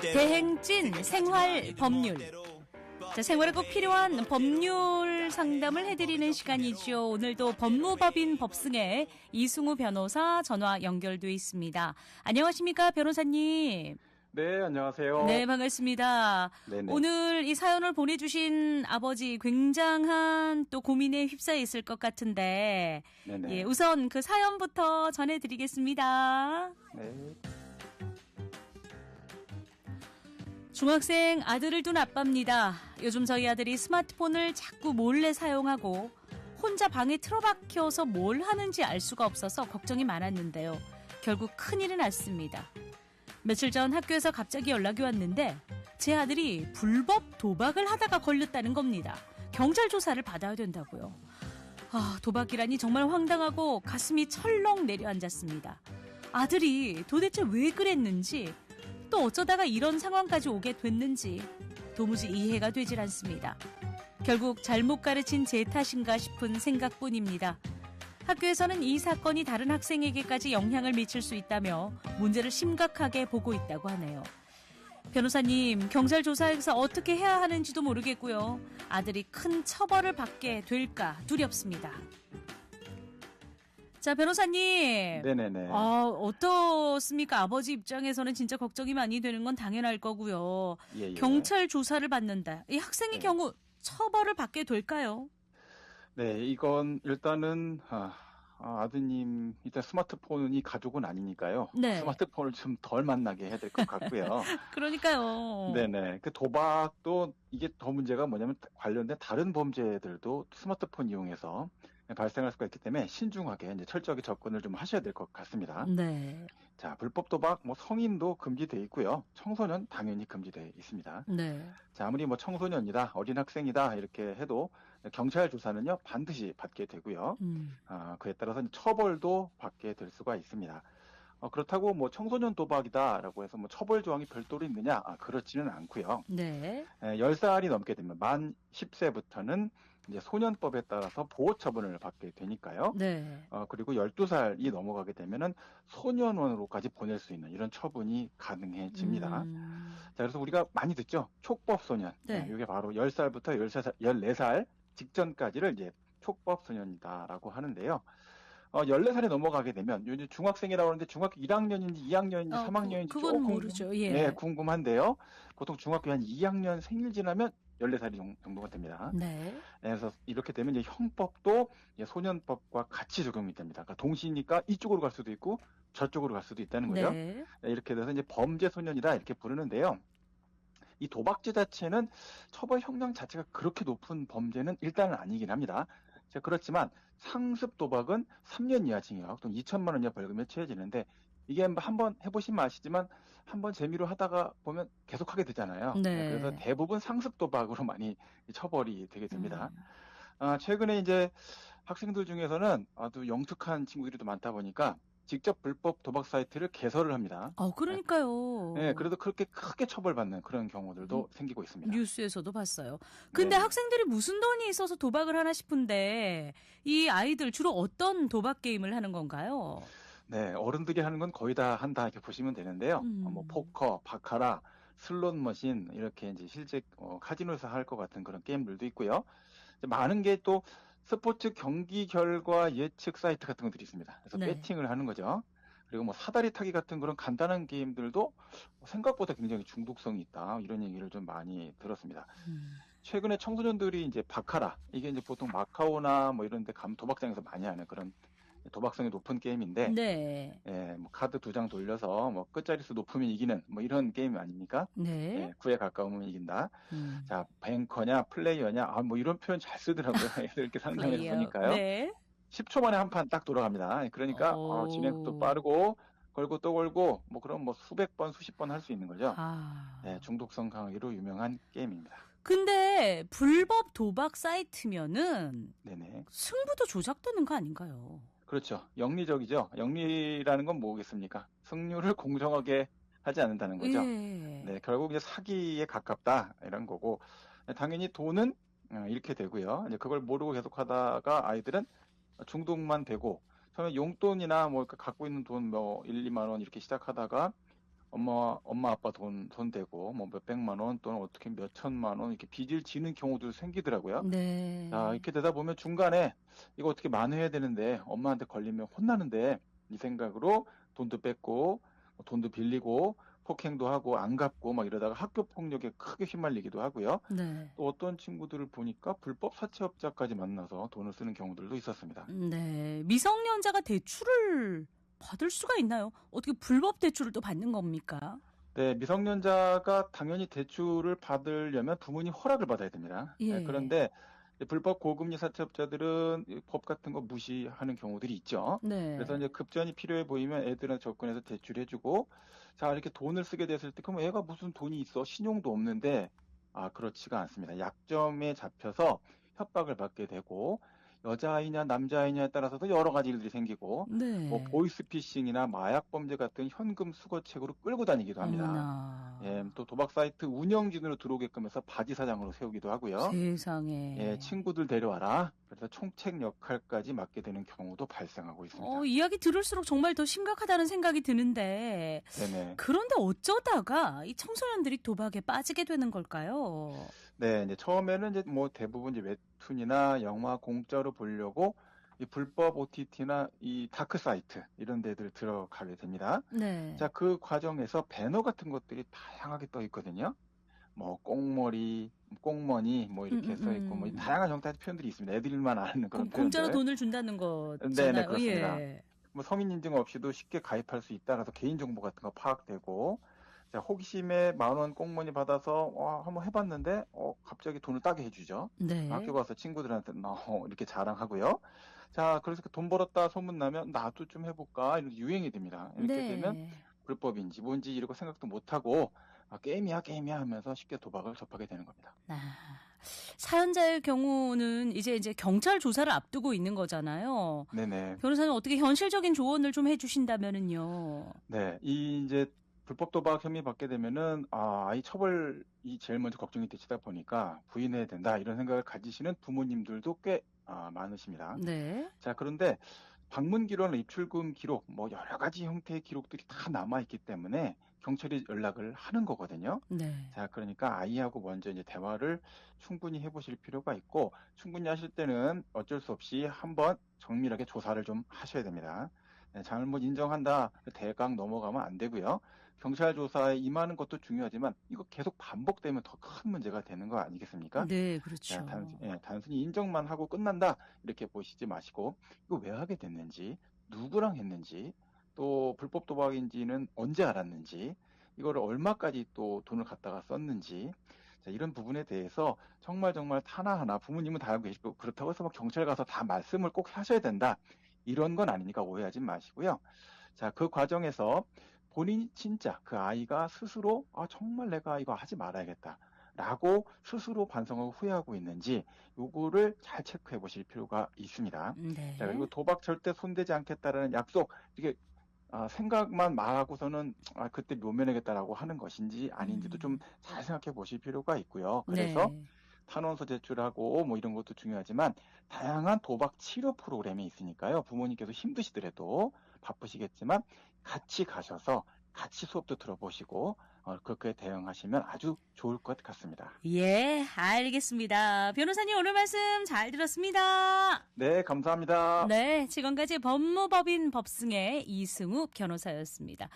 대행진 생활 법률. 자, 생활에 꼭 필요한 법률 상담을 해드리는 시간이죠. 오늘도 법무법인 법승의 이승우 변호사 전화 연결돼 있습니다. 안녕하십니까, 변호사님. 네, 안녕하세요. 네, 반갑습니다. 네네. 오늘 이 사연을 보내주신 아버지 굉장한 또 고민에 휩싸여 있을 것 같은데, 네네. 예, 우선 그 사연부터 전해드리겠습니다. 네. 중학생 아들을 둔 아빠입니다. 요즘 저희 아들이 스마트폰을 자꾸 몰래 사용하고 혼자 방에 틀어박혀서 뭘 하는지 알 수가 없어서 걱정이 많았는데요. 결국 큰일이 났습니다. 며칠 전 학교에서 갑자기 연락이 왔는데 제 아들이 불법 도박을 하다가 걸렸다는 겁니다. 경찰 조사를 받아야 된다고요. 아, 도박이라니 정말 황당하고 가슴이 철렁 내려앉았습니다. 아들이 도대체 왜 그랬는지 또 어쩌다가 이런 상황까지 오게 됐는지 도무지 이해가 되질 않습니다. 결국 잘못 가르친 제 탓인가 싶은 생각뿐입니다. 학교에서는 이 사건이 다른 학생에게까지 영향을 미칠 수 있다며 문제를 심각하게 보고 있다고 하네요. 변호사님, 경찰 조사에서 어떻게 해야 하는지도 모르겠고요. 아들이 큰 처벌을 받게 될까 두렵습니다. 자, 변호사님. 네네네. 아, 어떻습니까? 아버지 입장에서는 진짜 걱정이 많이 되는 건 당연할 거고요. 예, 예. 경찰 조사를 받는다. 이 학생의 네. 경우 처벌을 받게 될까요? 네, 이건 일단은 아, 아, 드님 일단 스마트폰이 가족은 아니니까요. 네. 스마트폰을 좀 덜 만나게 해야 될 것 같고요. 그러니까요. 네네. 그 도박도 이게 더 문제가 뭐냐면 관련된 다른 범죄들도 스마트폰 이용해서 발생할 수가 있기 때문에 신중하게 이제 철저하게 접근을 좀 하셔야 될 것 같습니다. 네. 자, 불법 도박 뭐 성인도 금지돼 있고요. 청소년 당연히 금지돼 있습니다. 네. 자, 아무리 뭐 청소년이다, 어린 학생이다 이렇게 해도 경찰 조사는요 반드시 받게 되고요. 음. 아, 그에 따라서 처벌도 받게 될 수가 있습니다. 어, 그렇다고 뭐 청소년 도박이다라고 해서 뭐 처벌 조항이 별도로 있느냐? 아, 그렇지는 않고요. 네. 에, 10살이 넘게 되면 만 10세부터는 이제 소년법에 따라서 보호 처분을 받게 되니까요. 네. 어, 그리고 12살이 넘어가게 되면은 소년원으로까지 보낼 수 있는 이런 처분이 가능해집니다. 음. 자, 그래서 우리가 많이 듣죠? 촉법 소년. 네. 이게 바로 10살부터 13살, 14살 직전까지를 이제 촉법 소년이다라고 하는데요. 어, 14살이 넘어가게 되면 요즘 중학생이라고 하는데 중학교 1학년인지 2학년인지 어, 3학년인지 그, 그건 모르죠. 예. 네, 궁금한데요. 보통 중학교 한 2학년 생일 지나면 14살이 정도가 됩니다. 네. 그래서 이렇게 되면 이제 형법도 이제 소년법과 같이 적용이 됩니다. 그러니까 동시니까 이쪽으로 갈 수도 있고 저쪽으로 갈 수도 있다는 거죠. 네. 네, 이렇게 돼서 이제 범죄 소년이다 이렇게 부르는데요. 이 도박죄 자체는 처벌 형량 자체가 그렇게 높은 범죄는 일단은 아니긴 합니다. 자, 그렇지만 상습 도박은 3년 이하 징역 또는 2천만 원 이하 벌금에 처해지는데 이게 한번 해보시면 아시지만 한번 재미로 하다가 보면 계속 하게 되잖아요. 네. 그래서 대부분 상습 도박으로 많이 처벌이 되게 됩니다. 음. 아, 최근에 이제 학생들 중에서는 아주 영특한 친구들이 또 많다 보니까 직접 불법 도박 사이트를 개설을 합니다. 어, 그러니까요. 네, 그래도 그렇게 크게 처벌받는 그런 경우들도 생기고 있습니다. 뉴스에서도 봤어요. 근데 네. 학생들이 무슨 돈이 있어서 도박을 하나 싶은데 이 아이들 주로 어떤 도박 게임을 하는 건가요? 네, 어른들이 하는 건 거의 다 한다 이렇게 보시면 되는데요. 음. 어, 뭐 포커, 바카라, 슬롯 머신 이렇게 이제 실제 어, 카지노에서 할 것 같은 그런 게임들도 있고요. 많은 게 또 스포츠 경기 결과 예측 사이트 같은 것들이 있습니다. 그래서 네. 배팅을 하는 거죠. 그리고 뭐 사다리 타기 같은 그런 간단한 게임들도 생각보다 굉장히 중독성이 있다 이런 얘기를 좀 많이 들었습니다. 음. 최근에 청소년들이 이제 바카라 이게 이제 보통 마카오나 뭐 이런 데 가면 도박장에서 많이 하는 그런 도박성이 높은 게임인데 네. 예, 뭐 카드 두 장 돌려서 뭐 끝자리수 높으면 이기는 뭐 이런 게임 아닙니까? 네. 예, 9에 가까우면 이긴다. 음. 자, 뱅커냐 플레이어냐 아 뭐 이런 표현 잘 쓰더라고요. 애들 이렇게 상담해서 플레이어. 보니까요. 네. 10초 만에 한 판 딱 돌아갑니다. 그러니까 오. 어, 진행도 빠르고 걸고 또 걸고 뭐 그럼 뭐 수백 번 수십 번 할 수 있는 거죠. 아. 예, 중독성 강하기로 유명한 게임입니다. 근데 불법 도박 사이트면은 네네. 승부도 조작되는 거 아닌가요? 그렇죠. 영리적이죠. 영리라는 건 뭐겠습니까? 승률을 공정하게 하지 않는다는 거죠. 예. 네, 결국 이제 사기에 가깝다 이런 거고 당연히 돈은 어, 잃게 되고요. 이제 그걸 모르고 계속 하다가 아이들은 중독만 되고 처음에 용돈이나 뭐 갖고 있는 돈 뭐 1, 2만 원 이렇게 시작하다가 엄마, 엄마 아빠 돈, 손 대고, 뭐 몇백만 원 또는 어떻게 몇천만 원 이렇게 빚을 지는 경우도 생기더라고요. 네. 자, 이렇게 되다 보면 중간에 이거 어떻게 만회해야 되는데 엄마한테 걸리면 혼나는데 이 생각으로 돈도 뺏고 뭐 돈도 빌리고 폭행도 하고 안 갚고 막 이러다가 학교 폭력에 크게 휘말리기도 하고요. 네. 또 어떤 친구들을 보니까 불법 사채업자까지 만나서 돈을 쓰는 경우들도 있었습니다. 네. 미성년자가 대출을 받을 수가 있나요? 어떻게 불법 대출을 또 받는 겁니까? 네, 미성년자가 당연히 대출을 받으려면 부모님 허락을 받아야 됩니다. 네, 예. 그런데 불법 고금리 사채업자들은 이법 같은 거 무시하는 경우들이 있죠. 네. 그래서 이제 급전이 필요해 보이면 애들은 접근해서 대출해주고 자 이렇게 돈을 쓰게 됐을 때 그럼 애가 무슨 돈이 있어 신용도 없는데 아 그렇지가 않습니다. 약점에 잡혀서 협박을 받게 되고 여자아이냐 남자아이냐에 따라서도 여러 가지 일들이 생기고 네. 뭐 보이스피싱이나 마약 범죄 같은 현금 수거책으로 끌고 다니기도 합니다. 어머나. 예, 또 도박 사이트 운영진으로 들어오게끔 해서 바지 사장으로 세우기도 하고요. 세상에. 예, 친구들 데려와라. 그래서 총책 역할까지 맡게 되는 경우도 발생하고 있습니다. 어, 이야기 들을수록 정말 더 심각하다는 생각이 드는데 네네. 그런데 어쩌다가 이 청소년들이 도박에 빠지게 되는 걸까요? 네, 이제 처음에는 이제 뭐 대부분 이제 웹툰이나 영화 공짜로 보려고 이 불법 OTT나 이 다크 사이트 이런 데들 들어가게 됩니다. 네. 자, 그 과정에서 배너 같은 것들이 다양하게 떠 있거든요. 뭐 꽁머리, 꽁머니 뭐 이렇게 음, 음, 써 있고 뭐 음. 다양한 형태의 표현들이 있습니다. 애들만 아는 그런 공- 공짜로. 돈을 준다는 거잖아요. 네, 네, 그렇습니다. 예. 뭐 성인 인증 없이도 쉽게 가입할 수 있다라서 개인 정보 같은 거 파악되고 자, 호기심에 만원 꽁무니 받아서 와, 한번 해봤는데 어, 갑자기 돈을 따게 해주죠. 네. 학교 가서 친구들한테 어, 이렇게 자랑하고요. 자, 그래서 돈 벌었다 소문 나면 나도 좀 해볼까 이런 유행이 됩니다. 이렇게 네. 되면 불법인지 뭔지 이러고 생각도 못하고 아, 게임이야 게임이야 하면서 쉽게 도박을 접하게 되는 겁니다. 아, 사연자의 경우는 이제 이제 경찰 조사를 앞두고 있는 거잖아요. 네네. 변호사님 어떻게 현실적인 조언을 좀 해주신다면은요. 네, 이 이제 불법 도박 혐의 받게 되면은 아, 아이 처벌이 제일 먼저 걱정이 되시다 보니까 부인해야 된다 이런 생각을 가지시는 부모님들도 꽤 아, 많으십니다. 네. 자, 그런데 방문 기록이나 입출금 기록 뭐 여러 가지 형태의 기록들이 다 남아 있기 때문에 경찰이 연락을 하는 거거든요. 네. 자, 그러니까 아이하고 먼저 이제 대화를 충분히 해보실 필요가 있고, 충분히 하실 때는 어쩔 수 없이 한번 정밀하게 조사를 좀 하셔야 됩니다. 네, 잘못 인정한다, 대강 넘어가면 안 되고요. 경찰 조사에 임하는 것도 중요하지만, 이거 계속 반복되면 더 큰 문제가 되는 거 아니겠습니까? 네, 자, 그렇죠. 단, 예, 단순히 인정만 하고 끝난다, 이렇게 보시지 마시고, 이거 왜 하게 됐는지, 누구랑 했는지, 또 불법 도박인지는 언제 알았는지, 이거를 얼마까지 또 돈을 갖다가 썼는지, 자, 이런 부분에 대해서 정말 정말 하나하나 부모님은 다 알고 계시고, 그렇다고 해서 막 경찰 가서 다 말씀을 꼭 하셔야 된다. 이런 건 아니니까 오해하지 마시고요. 자, 그 과정에서 본인이 진짜 그 아이가 스스로, 아, 정말 내가 이거 하지 말아야겠다. 라고 스스로 반성하고 후회하고 있는지 요거를 잘 체크해 보실 필요가 있습니다. 네. 자, 그리고 도박 절대 손대지 않겠다라는 약속, 이게 아, 생각만 말하고서는 아, 그때 묘면하겠다라고 하는 것인지 아닌지도 음. 좀잘 생각해 보실 필요가 있고요. 그래서 네. 탄원서 제출하고 뭐 이런 것도 중요하지만 다양한 도박 치료 프로그램이 있으니까요. 부모님께서 힘드시더라도 바쁘시겠지만 같이 가셔서 같이 수업도 들어보시고 어, 그렇게 대응하시면 아주 좋을 것 같습니다. 예, 알겠습니다. 변호사님 오늘 말씀 잘 들었습니다. 네, 감사합니다. 네, 지금까지 법무법인 법승의 이승우 변호사였습니다.